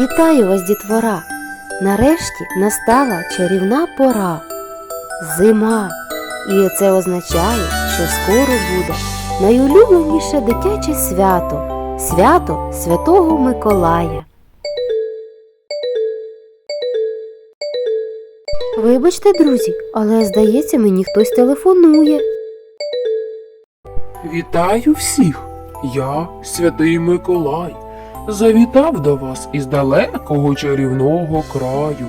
Вітаю вас, дітвора! Нарешті настала чарівна пора. Зима. І це означає, що скоро буде найулюбленіше дитяче свято свято Святого Миколая. Вибачте, друзі, але здається, мені хтось телефонує. Вітаю всіх! Я, святий Миколай, завітав до вас із далекого чарівного краю.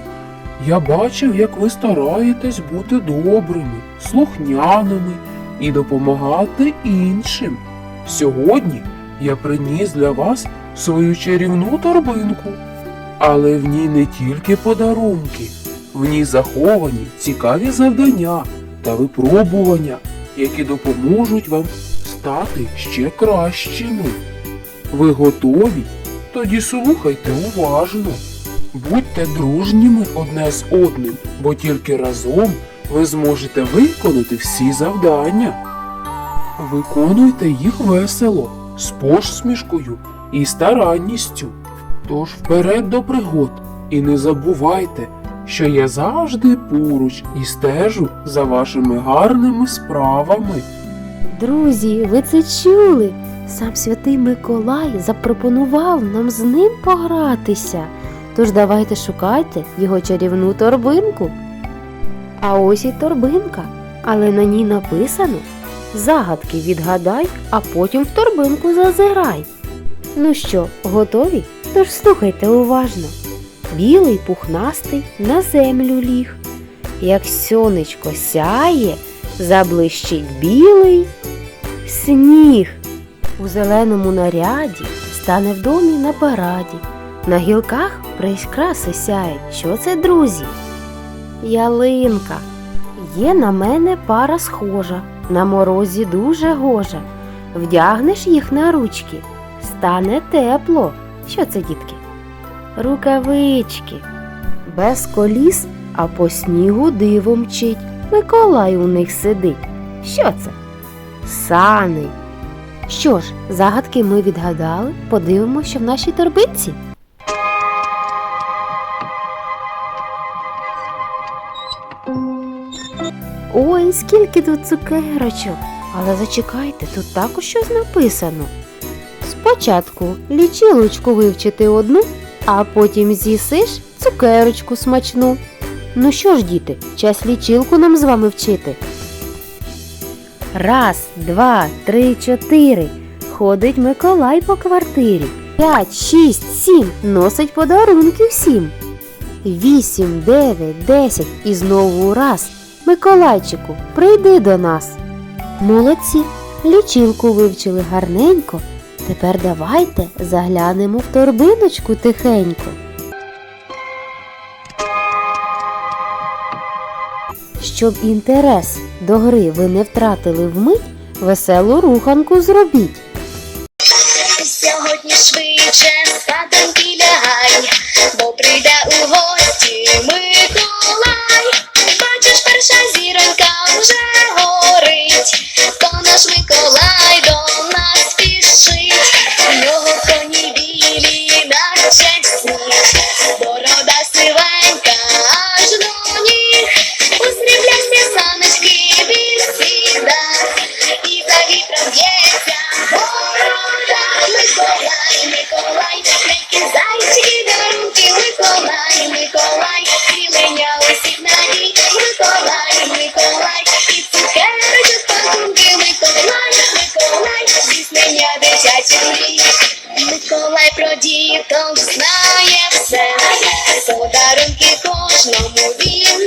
Я бачив, як ви стараєтесь бути добрими, слухняними і допомагати іншим. Сьогодні я приніс для вас свою чарівну торбинку, але в ній не тільки подарунки, в ній заховані цікаві завдання та випробування, які допоможуть вам стати ще кращими. Ви готові? Тоді слухайте уважно. Будьте дружніми одне з одним, бо тільки разом ви зможете виконати всі завдання. Виконуйте їх весело, з посмішкою і старанністю. Тож вперед до пригод і не забувайте, що я завжди поруч і стежу за вашими гарними справами. Друзі, ви це чули? Сам святий Миколай запропонував нам з ним погратися. Тож давайте шукайте його чарівну торбинку. А ось і торбинка, але на ній написано Загадки відгадай, а потім в торбинку зазирай. Ну що, готові? Тож слухайте уважно. Білий пухнастий на землю ліг. Як сонечко сяє, заблищить білий сніг. У зеленому наряді стане в домі на параді. На гілках прикраси сяють. Що це, друзі? Ялинка. Є на мене пара схожа, на морозі дуже гожа. Вдягнеш їх на ручки, стане тепло. Що це, дітки? Рукавички. Без коліс, а по снігу диво мчить. Миколай у них сидить. Що це? Сани. Що ж, загадки ми відгадали, подивимося, що в нашій торбинці. Ой, скільки тут цукерочок. Але зачекайте, тут також щось написано. Спочатку лічилочку вивчити одну, а потім з'їсиш цукерочку смачну. Ну що ж, діти, час лічилку нам з вами вчити. Раз, два, три, чотири. Ходить Миколай по квартирі. П'ять, шість, сім. Носить подарунки всім. Вісім, дев'ять, десять і знову раз. Миколайчику, прийди до нас. Молодці, лічилку вивчили гарненько. Тепер давайте заглянемо в торбиночку тихенько. Щоб інтерес до гри ви не втратили вмить, веселу руханку зробіть. Сьогодні швидше спаденьки лягай, бо прийде у гості Миколай. Бачиш, перша зіронька вже горить, то наш Миколай Vamos bien.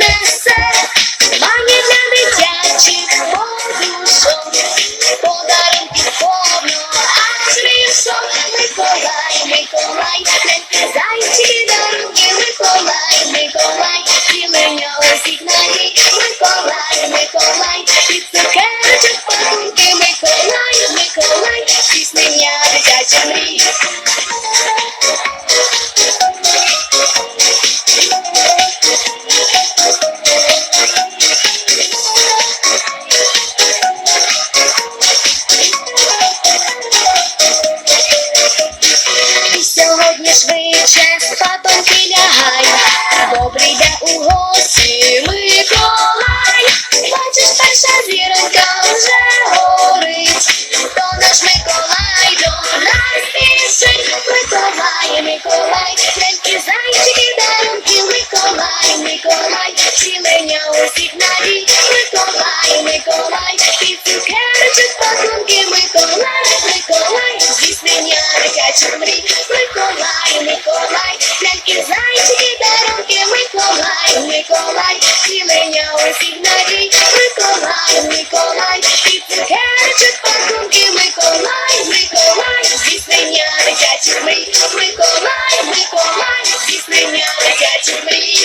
Усіх надій, Миколай, Миколай, і цукерочок пакунки, Миколай, Миколай, здійснення дитячих мрій, Миколай, Миколай, здійснення дитячих мрій.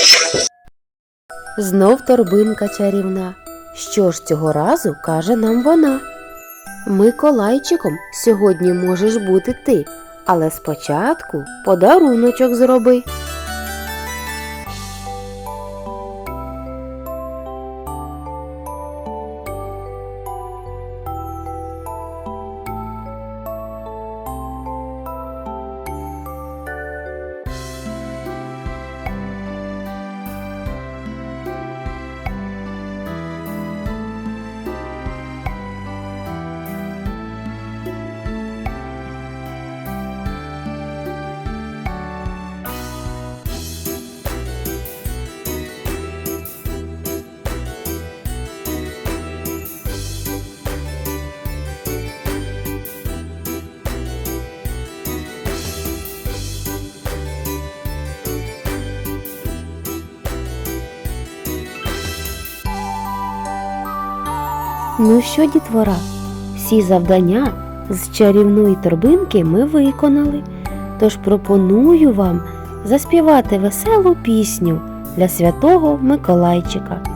Знов торбинка чарівна. Що ж цього разу каже нам вона? Миколайчиком сьогодні можеш бути ти, але спочатку подаруночок зроби. Ну що, дітвора, всі завдання з чарівної торбинки ми виконали. Тож пропоную вам заспівати веселу пісню для святого Миколайчика.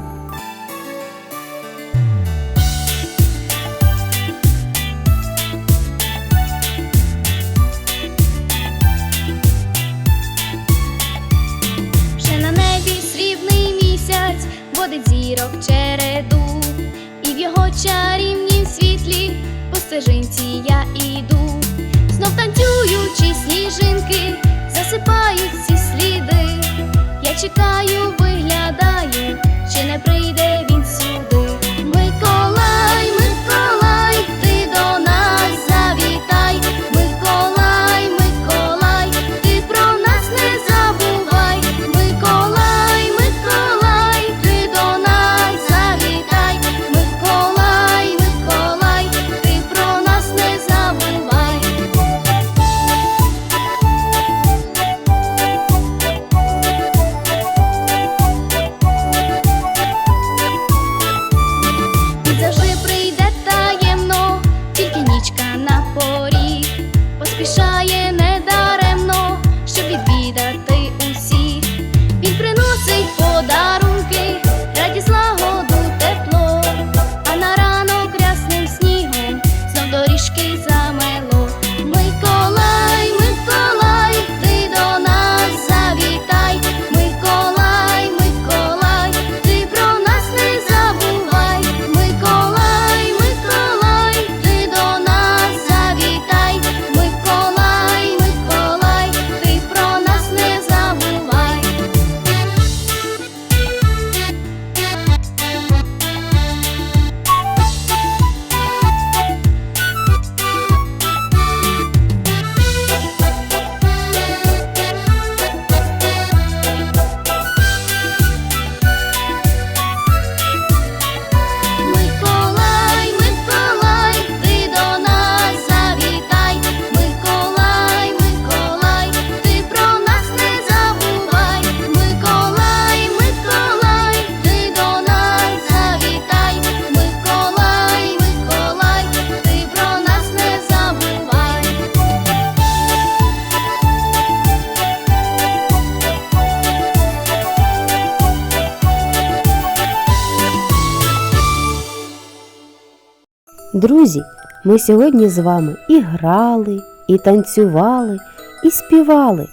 Друзі, ми сьогодні з вами і грали, і танцювали, і співали.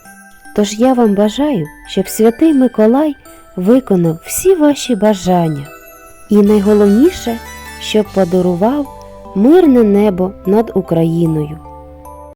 Тож я вам бажаю, щоб святий Миколай виконав всі ваші бажання. І найголовніше, щоб подарував мирне небо над Україною.